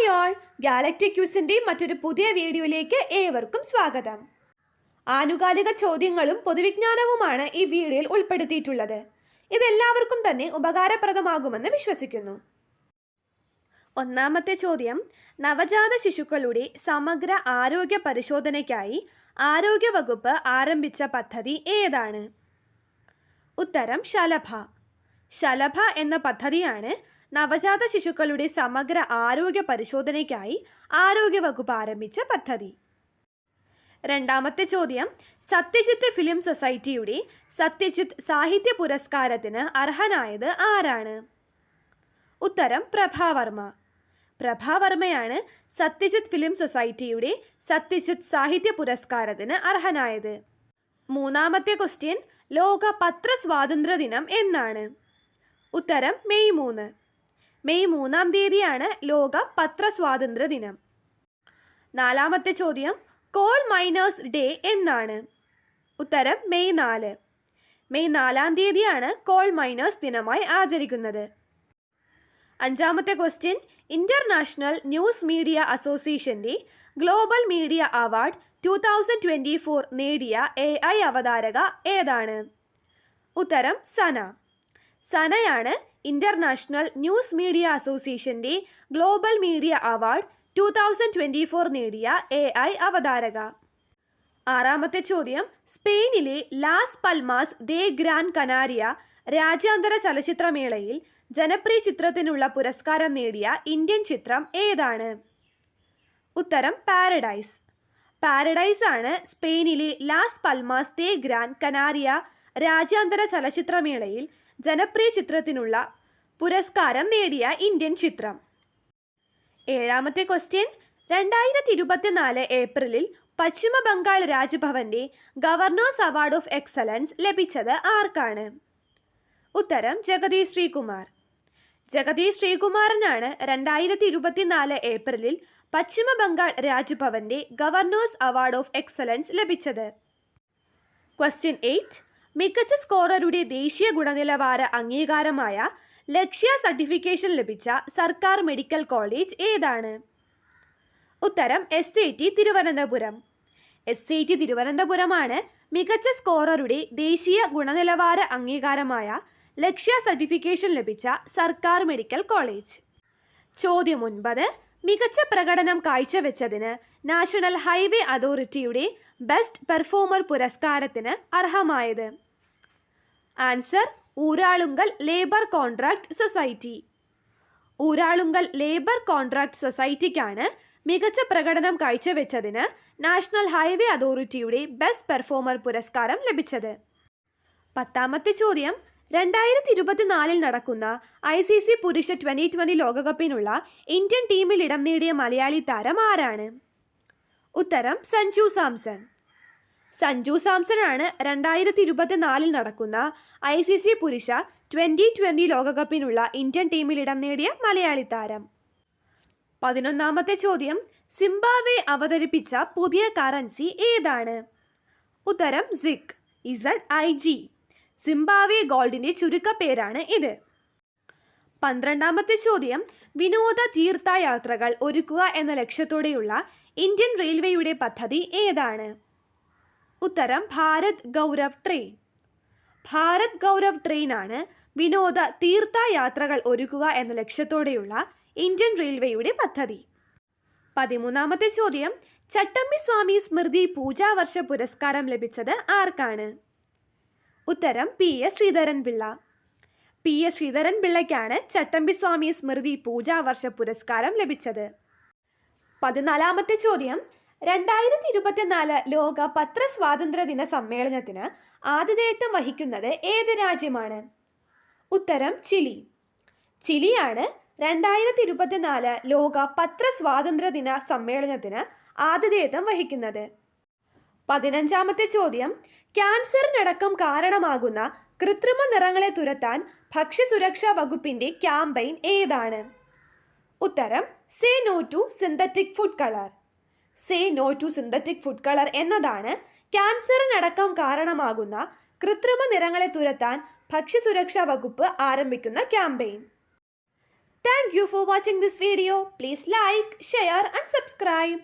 Hi all galactic ക്യൂസിന്റെ മറ്റൊരു പുതിയ വീഡിയോയിലേക്ക് ഏവർക്കും സ്വാഗതം. ആനുകാലിക ചോദ്യങ്ങളും പൊതുവിജ്ഞാനവുമാണ് ഈ വീഡിയോയിൽ ഉൾപ്പെടുത്തിയിട്ടുള്ളത്. ഇതെല്ലാവർക്കും തന്നെ ഉപകാരപ്രദമാകുമെന്ന് വിശ്വസിക്കുന്നു. ഒന്നാമത്തെ ചോദ്യം. നവജാത ശിശുക്കളുടെ സമഗ്ര ആരോഗ്യ പരിശോധനയ്ക്കായി ആരോഗ്യവകുപ്പ് ആരംഭിച്ച പദ്ധതി ഏതാണ്? ഉത്തരം ശലഭ. ശലഭ എന്ന പദ്ധതിയാണ് നവജാത ശിശുക്കളുടെ സമഗ്ര ആരോഗ്യ പരിശോധനയ്ക്കായി ആരോഗ്യവകുപ്പ് ആരംഭിച്ച പദ്ധതി. രണ്ടാമത്തെ ചോദ്യം സത്യജിത്ത് ഫിലിം സൊസൈറ്റിയുടെ സത്യജിത്ത് സാഹിത്യ പുരസ്കാരത്തിന് അർഹനായത് ആരാണ്? ഉത്തരം പ്രഭാവർമ്മ പ്രഭാവർമ്മയാണ് സത്യജിത്ത് ഫിലിം സൊസൈറ്റിയുടെ സത്യജിത്ത് സാഹിത്യ പുരസ്കാരത്തിന് അർഹനായത്. മൂന്നാമത്തെ ക്വസ്റ്റ്യൻ ലോക പത്ര സ്വാതന്ത്ര്യ ദിനം എന്നാണ്. ഉത്തരം മെയ് മൂന്ന്. മെയ് മൂന്നാം തീയതിയാണ് ലോക പത്ര സ്വാതന്ത്ര്യ ദിനം. നാലാമത്തെ ചോദ്യം കോൾ മൈനേഴ്സ് ഡേ എന്നാണ്. ഉത്തരം മെയ് നാല്. മെയ് നാലാം തീയതിയാണ് കോൾ മൈനേഴ്സ് ദിനമായി ആചരിക്കുന്നത്. അഞ്ചാമത്തെ ക്വസ്റ്റ്യൻ ഇന്റർനാഷണൽ ന്യൂസ് മീഡിയ അസോസിയേഷന്റെ global media award two thousand twenty four നേടിയ എ ഐ അവതാരക ഏതാണ്? ഉത്തരം സന. സനയാണ് ഇന്റർനാഷണൽ ന്യൂസ് മീഡിയ അസോസിയേഷന്റെ global media award two thousand twenty four നേടിയ എ ഐ അവതാരക. ആറാമത്തെ ചോദ്യം സ്പെയിനിലെ ലാസ് പൽമാസ് ദേ ഗ്രാൻ കനാരിയ രാജ്യാന്തര ചലച്ചിത്രമേളയിൽ ജനപ്രിയ ചിത്രത്തിനുള്ള പുരസ്കാരം നേടിയ ഇന്ത്യൻ ചിത്രം ഏതാണ്? ഉത്തരം പാരഡൈസ് പാരഡൈസ് ആണ് സ്പെയിനിലെ ലാസ് പൽമാസ് ദേ ഗ്രാൻ കനാരിയ രാജ്യാന്തര ചലച്ചിത്രമേളയിൽ ജനപ്രിയ ചിത്രത്തിനുള്ള പുരസ്കാരം നേടിയ ഇന്ത്യൻ ചിത്രം. ഏഴാമത്തെ ക്വസ്റ്റ്യൻ രണ്ടായിരത്തി ഇരുപത്തിനാല് ഏപ്രിലിൽ പശ്ചിമ ബംഗാൾ രാജ്ഭവന്റെ ഗവർണേഴ്സ് അവാർഡ് ഓഫ് എക്സലൻസ് ലഭിച്ചത് ആർക്കാണ്? ഉത്തരം ജഗദീഷ് ശ്രീകുമാർ. ജഗദീഷ് ശ്രീകുമാറിനാണ് രണ്ടായിരത്തി ഇരുപത്തിനാല് ഏപ്രിലിൽ പശ്ചിമ ബംഗാൾ രാജ്ഭവന്റെ ഗവർണേഴ്സ് അവാർഡ് ഓഫ് എക്സലൻസ് ലഭിച്ചത്. ക്വസ്റ്റ്യൻ എയ്റ്റ് മികച്ച സ്കോററുടെ ദേശീയ ഗുണനിലവാര അംഗീകാരമായ ലക്ഷ്യ സർട്ടിഫിക്കേഷൻ ലഭിച്ച സർക്കാർ മെഡിക്കൽ കോളേജ് ഏതാണ്? ഉത്തരം S I T Thiruvananthapuram. S I T തിരുവനന്തപുരമാണ് മികച്ച സ്കോററുടെ ദേശീയ ഗുണനിലവാര അംഗീകാരമായ ലക്ഷ്യ സർട്ടിഫിക്കേഷൻ ലഭിച്ച സർക്കാർ മെഡിക്കൽ കോളേജ്. ചോദ്യം ഒൻപത് മികച്ച പ്രകടനം കാഴ്ചവെച്ചതിന് നാഷണൽ ഹൈവേ അതോറിറ്റിയുടെ ബെസ്റ്റ് പെർഫോമർ പുരസ്കാരത്തിന് അർഹമായത്. Answer Uralungal labour contract society. Uralungal labour contract സൊസൈറ്റിക്കാണ് മികച്ച പ്രകടനം കാഴ്ചവെച്ചതിന് നാഷണൽ ഹൈവേ അതോറിറ്റിയുടെ ബെസ്റ്റ് പെർഫോമർ പുരസ്കാരം ലഭിച്ചത്. പത്താമത്തെ ചോദ്യം രണ്ടായിരത്തി ഇരുപത്തിനാലിൽ നടക്കുന്ന ഐ സി സി പുരുഷ ട്വന്റി ട്വന്റി ലോകകപ്പിനുള്ള ഇന്ത്യൻ ടീമിൽ ഇടം നേടിയ മലയാളി താരം ആരാണ്? ഉത്തരം സഞ്ജു സാംസൺ. സഞ്ജു സാംസൺ ആണ് രണ്ടായിരത്തി ഇരുപത്തിനാലിൽ നടക്കുന്ന ഐ സി സി പുരുഷ ട്വന്റി ട്വന്റി ലോകകപ്പിനുള്ള ഇന്ത്യൻ ടീമിൽ ഇടം നേടിയ മലയാളി താരം. പതിനൊന്നാമത്തെ ചോദ്യം സിംബാവെ അവതരിപ്പിച്ച പുതിയ കറൻസി ഏതാണ്? ഉത്തരം ZiG Z I G. Zimbabwe ഗോൾഡിന്റെ ചുരുക്കപ്പേരാണ് ഇത്. പന്ത്രണ്ടാമത്തെ ചോദ്യം വിനോദ തീർത്ഥയാത്രകൾ ഒരുക്കുക എന്ന ലക്ഷ്യത്തോടെയുള്ള ഇന്ത്യൻ റെയിൽവേയുടെ പദ്ധതി ഏതാണ്? ഉത്തരം ഭാരത് ഗൗരവ് ട്രെയിൻ. ഭാരത് ഗൗരവ് ട്രെയിനാണ് വിനോദ തീർത്ഥയാത്രകൾ ഒരുക്കുക എന്ന ലക്ഷ്യത്തോടെയുള്ള ഇന്ത്യൻ റെയിൽവേയുടെ പദ്ധതി. പതിമൂന്നാമത്തെ ചോദ്യം ചട്ടമ്പി സ്വാമി സ്മൃതി പൂജാവർഷ പുരസ്കാരം ലഭിച്ചത് ആർക്കാണ്? ഉത്തരം P S Sreedharan Pillai P S Sreedharan പിള്ളയ്ക്കാണ് Chattampi Swami സ്മൃതി പൂജാവർഷ പുരസ്കാരം ലഭിച്ചത്. പതിനാലാമത്തെ ചോദ്യം. രണ്ടായിരത്തി ഇരുപത്തിനാല് ലോക പത്ര സ്വാതന്ത്ര്യ ദിന സമ്മേളനത്തിന് ആതിഥേയത്വം വഹിക്കുന്നത് ഏത് രാജ്യമാണ്? ഉത്തരം ചിലി. ചിലിയാണ് രണ്ടായിരത്തി ഇരുപത്തിനാല് ലോക പത്ര സ്വാതന്ത്ര്യ ദിന സമ്മേളനത്തിന് ആതിഥേയത്വം വഹിക്കുന്നത്. പതിനഞ്ചാമത്തെ ചോദ്യം. ക്യാൻസറിനടക്കം കാരണമാകുന്ന കൃത്രിമ നിറങ്ങളെ തുരത്താൻ ഭക്ഷ്യസുരക്ഷാ വകുപ്പിന്റെ ക്യാമ്പയിൻ ഏതാണ്? ഉത്തരം say no to synthetic food colour. Say no to synthetic food colour എന്നതാണ് ക്യാൻസറിനടക്കം കാരണമാകുന്ന കൃത്രിമ നിറങ്ങളെ തുരത്താൻ ഭക്ഷ്യസുരക്ഷാ വകുപ്പ് ആരംഭിക്കുന്ന campaign. Thank you for watching this video please like share and subscribe